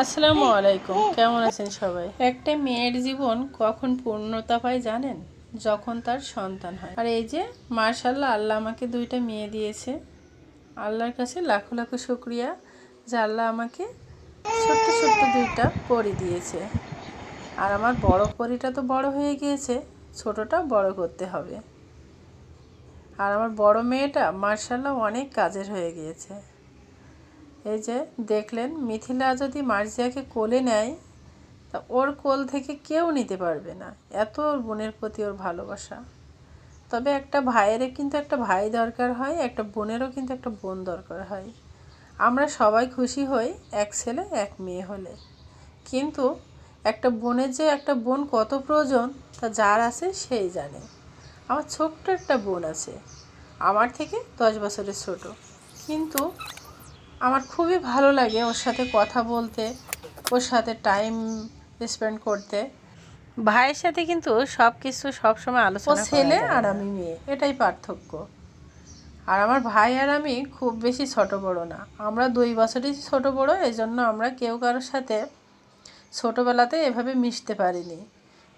আসসালামু আলাইকুম, কেমন আছেন সবাই? একটা মেয়ের জীবন কখন পূর্ণতা পায় জানেন? যখন তার সন্তান হয়। আর এই যে মার্শাল্লাহ আল্লাহ আমাকে দুইটা মেয়ে দিয়েছে। আল্লাহর কাছে লাখো লাখো শুক্রিয়া, যে আল্লাহ আমাকে ছোট্ট ছোট্ট দুইটা পরি দিয়েছে। আর আমার বড় পরিটা তো বড় হয়ে গিয়েছে, ছোটটা বড় করতে হবে। আর আমার বড় মেয়েটা মার্শাল্লাহ অনেক কাজের হয়ে গিয়েছে। এই যে দেখলেন, মিথিলা যদি মার্জিয়াকে কোলে নেয়, তা ওর কোল থেকে কেউ নিতে পারবে না। এত ওর বোনের প্রতি ওর ভালোবাসা। তবে একটা ভাইয়েরও কিন্তু একটা ভাই দরকার হয়, একটা বোনেরও কিন্তু একটা বোন দরকার হয়। আমরা সবাই খুশি হই, এক ছেলে, এক মেয়ে হলে। কিন্তু একটা বোনের যে একটা বোন কত প্রয়োজন, তা যার আছে সেই জানে। আমার ছোট্ট একটা বোন আছে, আমার থেকে দশ বছরের ছোট। কিন্তু আমার খুবই ভালো লাগে ওর সাথে কথা বলতে ওর সাথে টাইম স্পেন্ড করতে। ভাইয়ের সাথে কিন্তু সব কিছু সবসময় আলোচনা ছেলে আর আমি মেয়ে এটাই পার্থক্য। আর আমার ভাই আর আমি খুব বেশি ছোট বড় না। আমরা দুই বছরই ছোট বড় এই জন্য আমরা কেউ কারোর সাথে ছোটোবেলাতে এভাবে মিশতে পারিনি।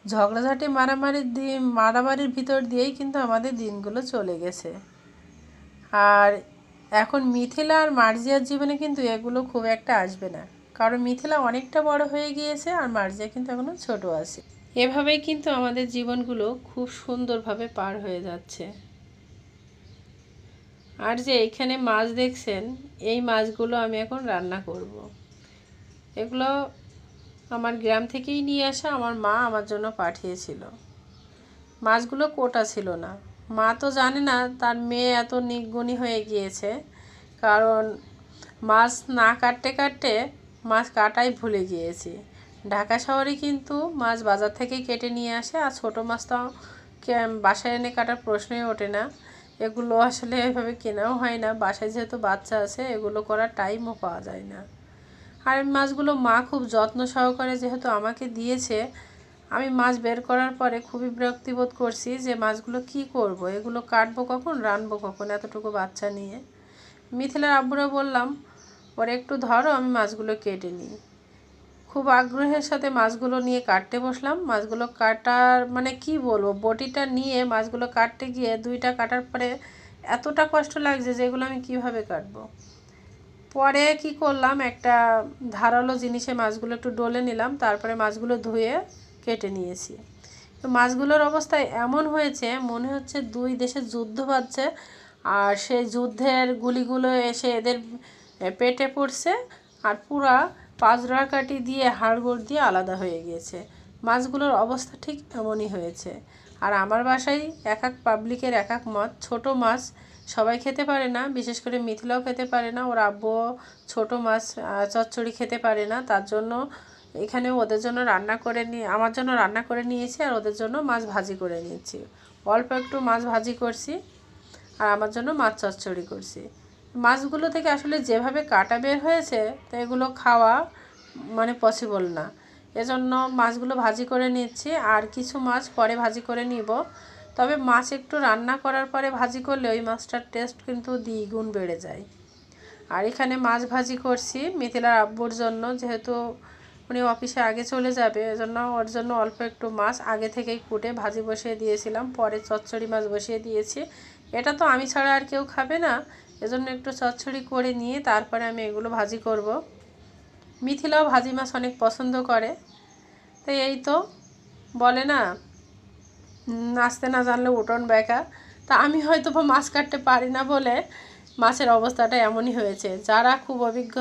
ঝগড়াঝাটি মারামারির দিয়ে মারামারির ভিতর দিয়েই কিন্তু আমাদের দিনগুলো চলে গেছে। আর এখন মিথিলা আর মার্জিয়ার জীবনে কিন্তু এগুলো খুব একটা আসবে না। কারণ মিথিলা অনেকটা বড় হয়ে গিয়েছে আর মার্জিয়া কিন্তু এখনও ছোট আছে। এভাবেই কিন্তু আমাদের জীবনগুলো খুব সুন্দরভাবে পার হয়ে যাচ্ছে। আর যে এখানে মাছ দেখছেন, এই মাছগুলো আমি এখন রান্না করব। এগুলো আমার গ্রাম থেকেই নিয়ে আসা, আমার মা আমার জন্য পাঠিয়েছিল। মাছগুলো কোটা ছিল না। মা তো জানে না তার মেয়ে এত নিগুণী হয়ে গিয়েছে। কারণ মাছ না কাটতে কাটতে মাছ কাটাই ভুলে গিয়েছি। ঢাকা শহরে কিন্তু মাছ বাজার থেকেই কেটে নিয়ে আসে আর ছোটো মাছ তো বাসায় এনে কাটার প্রশ্নই ওঠে না। এগুলো আসলে এভাবে কেনাও হয় না। বাসায় যেহেতু বাচ্চা আছে, এগুলো করার টাইমও পাওয়া যায় না। আর মাছগুলো মা খুব যত্ন সহকারে যেহেতু আমাকে দিয়েছে আমি মাছ বের করার পরে খুবই বিরক্তিবোধ করছি যে মাছগুলো কি করব? এগুলো কাটবো কখন? রানবো কখন? এতটুকু বাচ্চা নিয়ে। মিথিলার আব্বুরা বললাম, ওর একটু ধরো, আমি মাছগুলো কেটে নিই। খুব আগ্রহের সাথে মাছগুলো নিয়ে কাটতে বসলাম। মাছগুলো কাটার মানে কি বলব? বটিটা নিয়ে মাছগুলো কাটতে গিয়ে দুইটা কাটার পরে এতটা কষ্ট লাগছে যেগুলো আমি কীভাবে কাটবো? পরে কি করলাম, একটা ধারালো জিনিসে মাছগুলো একটু ডলে নিলাম, তারপরে মাছগুলো ধুয়ে কেটে নিয়েছি। তো মাছগুলোর অবস্থায় এমন হয়েছে, মনে হচ্ছে দুই দেশে যুদ্ধ বাজছে আর সেই যুদ্ধের গুলিগুলো এসে এদের পেটে পড়ছে, আর পুরা পাঁচড়া কাটি দিয়ে হাড়গোড় দিয়ে আলাদা হয়ে গিয়েছে। মাছগুলোর অবস্থা ঠিক এমনই হয়েছে। আর আমার বাসায় এক এক পাবলিকের এক এক মত, ছোটো মাছ সবাই খেতে পারে না, বিশেষ করে মিথিলাও খেতে পারে না, ওর আব্বুও ছোটো মাছ চচ্চড়ি খেতে পারে না, তার জন্য এখানে ওদের জন্য রান্না করে নিয়ে আমার জন্য রান্না করে নিয়েছি আর ওদের জন্য মাছ ভাজি করে নিয়েছি। অল্প একটু মাছ ভাজি করছি আর আমার জন্য মাছ চচ্চড়ি করছি। মাছগুলো থেকে আসলে যেভাবে কাটা বের হয়েছে, তো এগুলো খাওয়া মানে পসিবল না। এজন্য মাছগুলো ভাজি করে নিচ্ছি আর কিছু মাছ পরে ভাজি করে নিব। তবে মাছ একটু রান্না করার পরে ভাজি করলে ওই মাছটার টেস্ট কিন্তু দ্বিগুণ বেড়ে যায়। আর এখানে মাছ ভাজি করছি মিথিলার আব্বুর জন্য, যেহেতু উনি অফিসে আগে চলে যাবে, এজন্য ওর জন্য অল্প একটু মাছ আগে থেকেই কুটে ভাজি বসিয়ে দিয়েছিলাম, পরে চচ্চড়ি মাছ বসিয়ে দিয়েছি। এটা তো আমি ছাড়া আর কেউ খাবে না, এজন্য একটু চচ্চড়ি করে নিয়ে তারপরে আমি এগুলো ভাজি করব। মিথিলাও ভাজি মাছ অনেক পছন্দ করে, তো এই তো, বলে না নাচতে না জানলে উঠোন বেকা। তা আমি হয়তো মাছ কাটতে পারি না বলে মাছের অবস্থাটা এমনই হয়েছে। যারা খুব অভিজ্ঞ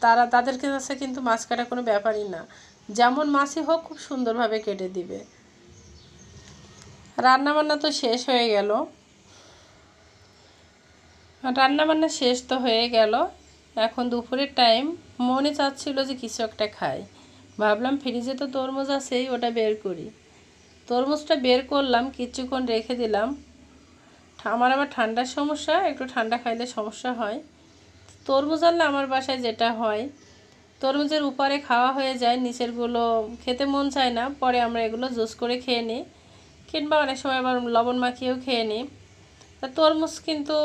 তারা, তাদের কাছে কিন্তু মাছ কাটা কোনো ব্যাপারই না। যেমন মাছই হোক, খুব সুন্দরভাবে কেটে দিবে। রান্নাবান্না তো শেষ হয়ে গেল। রান্নাবান্না শেষ তো হয়ে গেল। এখন দুপুরের টাইম মনে চাচ্ছিল যে কিছু একটা খাই। ভাবলাম ফ্রিজে তো তরমুজ আছেই, ওটা বের করি। তরমুজটা বের করলাম, কিছুক্ষণ রেখে দিলাম। আমার আবার ঠান্ডার সমস্যা একটু ঠান্ডা খাইলে সমস্যা হয়। তরমুজ আনলে আমার বাসায় যেটা হয় তরমুজের উপরে খাওয়া হয়ে যায় নিচেরগুলো খেতে মন চায় না পরে আমরা এগুলো জুস করে খেয়ে নিই। কিংবা অনেক সময় আবার লবণ মাখিয়েও খেয়ে নিই। তা তরমুজ কিন্তু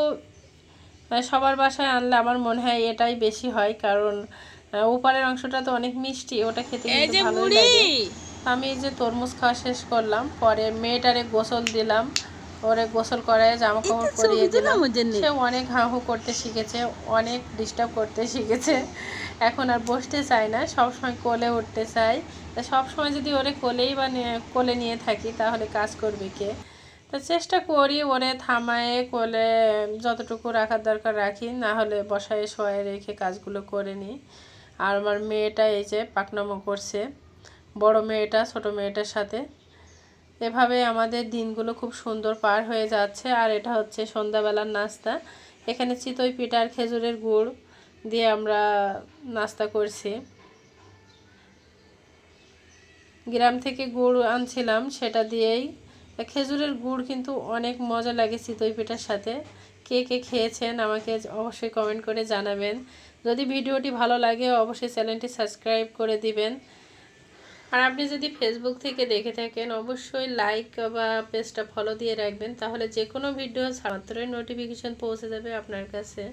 সবার বাসায় আনলে আমার মনে হয় এটাই বেশি হয় কারণ উপরের অংশটা তো অনেক মিষ্টি ওটা খেতে কিন্তু যে লাগে। আমি এই যে তরমুজ খাওয়া শেষ করলাম পরে মেয়েটারে গোসল দিলাম ওরে গোসল করায় জামা কাপড় পরিয়ে দিলাম। সে অনেক হাহু করতে শিখেছে অনেক ডিস্টার্ব করতে শিখেছে। এখন আর বসতে চায় না সবসময় কোলে উঠতে চায়। তা সবসময় যদি ওরে কোলেই বা কোলে নিয়ে থাকি তাহলে কাজ করবে কে? তো চেষ্টা করি ওরে থামায়ে কোলে যতটুকু রাখার দরকার রাখি না হলে বসায় শোয়ে রেখে কাজগুলো করে নিই। আর আমার মেয়েটা এই যে পাকনামো করছে বড় মেয়েটা ছোট মেয়েটার সাথে। এভাবে আমাদের দিনগুলো খুব সুন্দর পার হয়ে যাচ্ছে। আর এটা হচ্ছে সন্ধ্যাবেলার নাস্তা। এখানে চিতই পিঠা আর খেজুরের গুড় দিয়ে আমরা নাস্তা করছি। গ্রাম থেকে গুড় আনছিলাম, সেটা দিয়েই। খেজুরের গুড় কিন্তু অনেক মজা লাগে চিতই পিঠার সাথে। কে কে খেয়েছেন আমাকে অবশ্যই কমেন্ট করে জানাবেন। যদি ভিডিওটি ভালো লাগে, অবশ্যই চ্যানেলটি সাবস্ক্রাইব করে দিবেন। আর আপনি যদি ফেসবুক থেকে দেখে থাকেন, অবশ্যই লাইক বা পেজটা ফলো দিয়ে রাখবেন, তাহলে যে কোনো ভিডিও মাত্রই নোটিফিকেশন পৌঁছে যাবে আপনার কাছে।